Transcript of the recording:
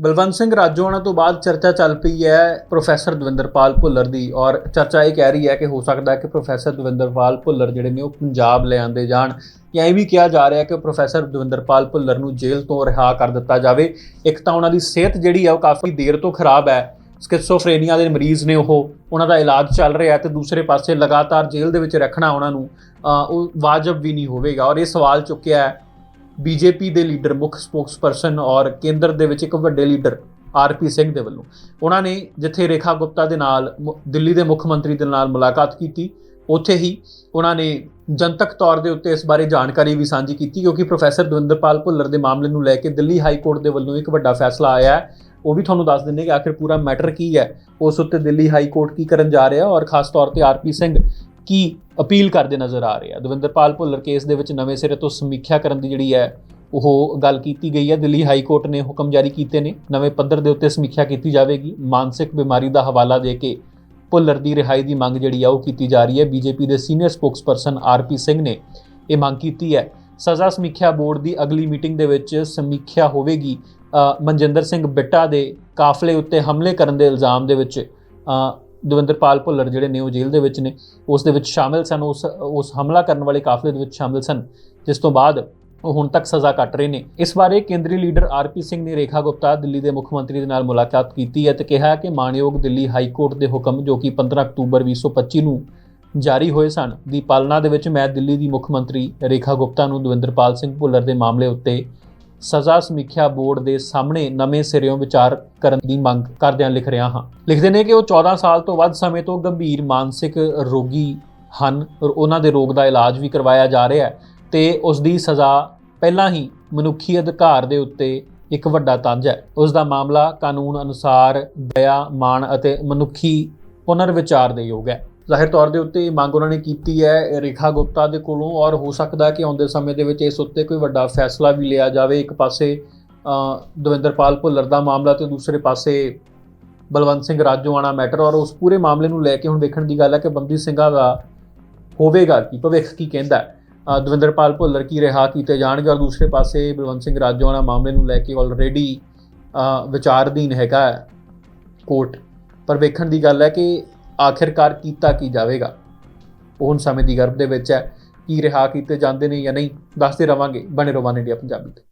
ਬਲਵੰਤ ਸਿੰਘ ਰਾਜੋਆਣਾ ਤੋਂ ਬਾਅਦ ਚਰਚਾ ਚੱਲ ਪਈ ਹੈ ਪ੍ਰੋਫੈਸਰ ਦਵਿੰਦਰਪਾਲ ਭੁੱਲਰ ਦੀ ਔਰ ਚਰਚਾ ਇਹ ਕਹਿ ਰਹੀ ਹੈ ਕਿ ਹੋ ਸਕਦਾ ਹੈ ਕਿ ਪ੍ਰੋਫੈਸਰ ਦਵਿੰਦਰਪਾਲ ਭੁੱਲਰ ਜਿਹੜੇ ਨੇ ਉਹ ਪੰਜਾਬ ਲੈ ਆਂਦੇ ਜਾਣ ਜਾਂ ਇਹ ਵੀ ਕਿਹਾ ਜਾ ਰਿਹਾ ਕਿ ਪ੍ਰੋਫੈਸਰ ਦਵਿੰਦਰਪਾਲ ਭੁੱਲਰ ਨੂੰ ਜੇਲ੍ਹ ਤੋਂ ਰਿਹਾ ਕਰ ਦਿੱਤਾ ਜਾਵੇ। ਇੱਕ ਤਾਂ ਉਹਨਾਂ ਦੀ ਸਿਹਤ ਜਿਹੜੀ ਹੈ ਉਹ ਕਾਫੀ ਦੇਰ ਤੋਂ ਖਰਾਬ ਹੈ। ਸਕਿਜ਼ੋਫਰੇਨੀਆ ਦੇ ਮਰੀਜ਼ ਨੇ ਉਹ, ਉਹਨਾਂ ਦਾ ਇਲਾਜ ਚੱਲ ਰਿਹਾ ਹੈ ਤੇ ਦੂਸਰੇ ਪਾਸੇ ਲਗਾਤਾਰ ਜੇਲ੍ਹ ਦੇ ਵਿੱਚ ਰੱਖਣਾ ਉਹਨਾਂ ਨੂੰ ਉਹ ਵਾਜਬ ਵੀ ਨਹੀਂ ਹੋਵੇਗਾ ਔਰ ਇਹ ਸਵਾਲ ਚੁੱਕਿਆ ਹੈ ਬੀਜੇਪੀ ਦੇ ਲੀਡਰ, ਮੁੱਖ ਸਪੋਕਸਪਰਸਨ ਔਰ ਕੇਂਦਰ ਦੇ ਵਿੱਚ ਇੱਕ ਵੱਡੇ ਲੀਡਰ ਆਰਪੀ ਸਿੰਘ ਦੇ ਵੱਲੋਂ। ਉਹਨਾਂ ਨੇ ਜਿੱਥੇ ਰੇਖਾ ਗੁਪਤਾ ਦੇ ਨਾਲ ਮੁ- ਦਿੱਲੀ ਦੇ ਮੁੱਖ ਮੰਤਰੀ ਦੇ ਨਾਲ ਮੁਲਾਕਾਤ ਕੀਤੀ, ਉੱਥੇ ਹੀ ਉਹਨਾਂ ਨੇ ਜਨਤਕ ਤੌਰ ਦੇ ਉੱਤੇ ਇਸ ਬਾਰੇ ਜਾਣਕਾਰੀ ਵੀ ਸਾਂਝੀ ਕੀਤੀ ਕਿਉਂਕਿ ਪ੍ਰੋਫੈਸਰ ਦਵਿੰਦਰਪਾਲ ਭੁੱਲਰ ਦੇ ਮਾਮਲੇ ਨੂੰ ਲੈ ਕੇ ਦਿੱਲੀ ਹਾਈ ਕੋਰਟ ਦੇ ਵੱਲੋਂ ਇੱਕ ਵੱਡਾ ਫੈਸਲਾ ਆਇਆ ਹੈ। ਉਹ ਵੀ ਤੁਹਾਨੂੰ ਦੱਸ ਦਿੰਦੇ ਕਿ ਆਖਿਰ ਪੂਰਾ ਮੈਟਰ ਕੀ ਹੈ? ਉਸ ਉੱਤੇ ਦਿੱਲੀ ਹਾਈ ਕੋਰਟ ਕੀ ਕਰਨ ਜਾ ਰਿਹਾ ਔਰ ਖਾਸ ਤੌਰ ਤੇ ਆਰਪੀ ਸਿੰਘ ਕੀ ਅਪੀਲ ਕਰਦੇ ਨਜ਼ਰ ਆ ਰਹੇ ਆ? ਦਵਿੰਦਰਪਾਲ ਭੁੱਲਰ ਕੇਸ ਦੇ ਵਿੱਚ ਨਵੇਂ ਸਿਰੇ ਤੋਂ ਸਮੀਖਿਆ ਕਰਨ ਦੀ ਜਿਹੜੀ ਹੈ, ਉਹ ਗੱਲ ਕੀਤੀ ਗਈ ਹੈ। ਦਿੱਲੀ ਹਾਈ ਕੋਰਟ ਨੇ ਹੁਕਮ ਜਾਰੀ ਕੀਤੇ ਨੇ। ਨਵੇਂ ਪੱਧਰ ਦੇ ਉੱਤੇ ਸਮੀਖਿਆ ਕੀਤੀ ਜਾਵੇਗੀ। ਮਾਨਸਿਕ ਬਿਮਾਰੀ ਦਾ ਹਵਾਲਾ ਦੇ ਕੇ ਭੁੱਲਰ ਦੀ ਰਿਹਾਈ ਦੀ ਮੰਗ ਜਿਹੜੀ ਆ, ਉਹ ਕੀਤੀ ਜਾ ਰਹੀ ਹੈ। ਬੀਜੇਪੀ ਦੇ ਸੀਨੀਅਰ ਸਪੋਕਸਪਰਸਨ ਆਰਪੀ ਸਿੰਘ ਨੇ ਇਹ ਮੰਗ ਕੀਤੀ ਹੈ। ਸਜ਼ਾ ਸਮੀਖਿਆ ਬੋਰਡ ਦੀ ਅਗਲੀ ਮੀਟਿੰਗ ਦੇ ਵਿੱਚ ਸਮੀਖਿਆ ਹੋਵੇਗੀ। ਮਨਜਿੰਦਰ ਸਿੰਘ ਬਿੱਟਾ ਦੇ ਕਾਫਲੇ ਉੱਤੇ ਹਮਲੇ ਕਰਨ ਦੇ ਇਲਜ਼ਾਮ ਦੇ ਵਿੱਚ ਦਵਿੰਦਰਪਾਲ ਭੁੱਲਰ ਜਿਹੜੇ ਨੇ ਉਹ ਜੇਲ੍ਹ ਦੇ ਵਿੱਚ ਨੇ, ਉਸ ਦੇ ਵਿੱਚ ਸ਼ਾਮਿਲ ਸਨ, ਉਸ ਉਸ ਹਮਲਾ ਕਰਨ ਵਾਲੇ ਕਾਫਲੇ ਦੇ ਵਿੱਚ ਸ਼ਾਮਿਲ ਸਨ, ਜਿਸ ਤੋਂ ਬਾਅਦ ਉਹ ਹੁਣ ਤੱਕ ਸਜ਼ਾ ਕੱਟ ਰਹੇ ਨੇ। ਇਸ ਬਾਰੇ ਕੇਂਦਰੀ ਲੀਡਰ ਆਰਪੀ ਸਿੰਘ ਨੇ ਰੇਖਾ ਗੁਪਤਾ ਦਿੱਲੀ ਦੇ ਮੁੱਖ ਮੰਤਰੀ ਦੇ ਨਾਲ ਮੁਲਾਕਾਤ ਕੀਤੀ ਹੈ ਤੇ ਕਿਹਾ ਕਿ ਮਾਨਯੋਗ ਦਿੱਲੀ ਹਾਈ ਕੋਰਟ ਦੇ ਹੁਕਮ ਜੋ ਕਿ 15 ਅਕਤੂਬਰ 2025 ਨੂੰ ਜਾਰੀ ਹੋਏ ਸਨ, ਦੀ ਪਾਲਣਾ ਦੇ ਵਿੱਚ ਮੈਂ ਦਿੱਲੀ ਦੀ ਮੁੱਖ ਮੰਤਰੀ ਰੇਖਾ ਗੁਪਤਾ ਨੂੰ ਦਵਿੰਦਰਪਾਲ ਸਿੰਘ ਭੁੱਲਰ ਦੇ ਮਾਮਲੇ ਉੱਤੇ ਸਜ਼ਾ ਸਮੀਖਿਆ ਬੋਰਡ ਦੇ ਸਾਹਮਣੇ ਨਵੇਂ ਸਿਰਿਓਂ ਵਿਚਾਰ ਕਰਨ ਦੀ ਮੰਗ ਕਰਦਿਆਂ ਲਿਖ ਰਿਹਾ ਹਾਂ। ਲਿਖਦੇ ਨੇ ਕਿ ਉਹ 14 ਸਾਲ ਤੋਂ ਵੱਧ ਸਮੇਂ ਤੋਂ ਗੰਭੀਰ ਮਾਨਸਿਕ ਰੋਗੀ ਹਨ ਔਰ ਉਹਨਾਂ ਦੇ ਰੋਗ ਦਾ ਇਲਾਜ ਵੀ ਕਰਵਾਇਆ ਜਾ ਰਿਹਾ ਹੈ ਤੇ ਉਸ ਦੀ ਸਜ਼ਾ ਪਹਿਲਾਂ ਹੀ ਮਨੁੱਖੀ ਅਧਿਕਾਰ ਦੇ ਉੱਤੇ ਇੱਕ ਵੱਡਾ ਤੰਜ ਹੈ। ਉਸ ਦਾ ਮਾਮਲਾ ਕਾਨੂੰਨ ਅਨੁਸਾਰ ਦਇਆ, ਮਾਣ ਅਤੇ ਮਨੁੱਖੀ ਪੁਨਰ ਵਿਚਾਰ ਦੇ ਯੋਗ ਹੈ। ਜ਼ਾਹਿਰ ਤੌਰ ਦੇ ਉੱਤੇ ਇਹ ਮੰਗ ਉਹਨਾਂ ਨੇ ਕੀਤੀ ਹੈ ਰੇਖਾ ਗੁਪਤਾ ਦੇ ਕੋਲੋਂ ਔਰ ਹੋ ਸਕਦਾ ਕਿ ਆਉਂਦੇ ਸਮੇਂ ਦੇ ਵਿੱਚ ਇਸ ਉੱਤੇ ਕੋਈ ਵੱਡਾ ਫੈਸਲਾ ਵੀ ਲਿਆ ਜਾਵੇ। ਇੱਕ ਪਾਸੇ ਦਵਿੰਦਰਪਾਲ ਭੁੱਲਰ ਦਾ ਮਾਮਲਾ ਤੇ ਦੂਸਰੇ ਪਾਸੇ ਬਲਵੰਤ ਸਿੰਘ ਰਾਜੋਆਣਾ ਮੈਟਰ ਔਰ ਉਸ ਪੂਰੇ ਮਾਮਲੇ ਨੂੰ ਲੈ ਕੇ ਹੁਣ ਵੇਖਣ ਦੀ ਗੱਲ ਹੈ ਕਿ ਬੰਦੀ ਸਿੰਘਾਂ ਦਾ ਹੋਵੇਗਾ ਕੀ, ਭਵਿੱਖ ਕੀ ਕਹਿੰਦਾ ਦਵਿੰਦਰਪਾਲ ਭੁੱਲਰ ਕੀ ਰਿਹਾ ਕੀਤੇ ਜਾਣਗੇ ਔਰ ਦੂਸਰੇ ਪਾਸੇ ਬਲਵੰਤ ਸਿੰਘ ਰਾਜੋਆਣਾ ਮਾਮਲੇ ਨੂੰ ਲੈ ਕੇ ਆਲਰੇਡੀ ਵਿਚਾਰਧੀਨ ਹੈਗਾ ਕੋਰਟ। ਪਰ ਵੇਖਣ ਦੀ ਗੱਲ ਹੈ ਕਿ ਆਖਿਰਕਾਰ ਕੀਤਾ ਕੀ ਜਾਵੇਗਾ? ਉਹ ਹੁਣ ਸਮੇਂ ਦੀ ਗਰਭ ਦੇ ਵਿੱਚ ਹੈ। ਕੀ ਰਿਹਾ ਕੀਤੇ ਜਾਂਦੇ ਨੇ ਜਾਂ ਨਹੀਂ, ਦੱਸਦੇ ਰਵਾਂਗੇ। ਬਣੇ ਰਵਾਂ ਇੰਡੀਆ ਪੰਜਾਬੀ ਤੇ।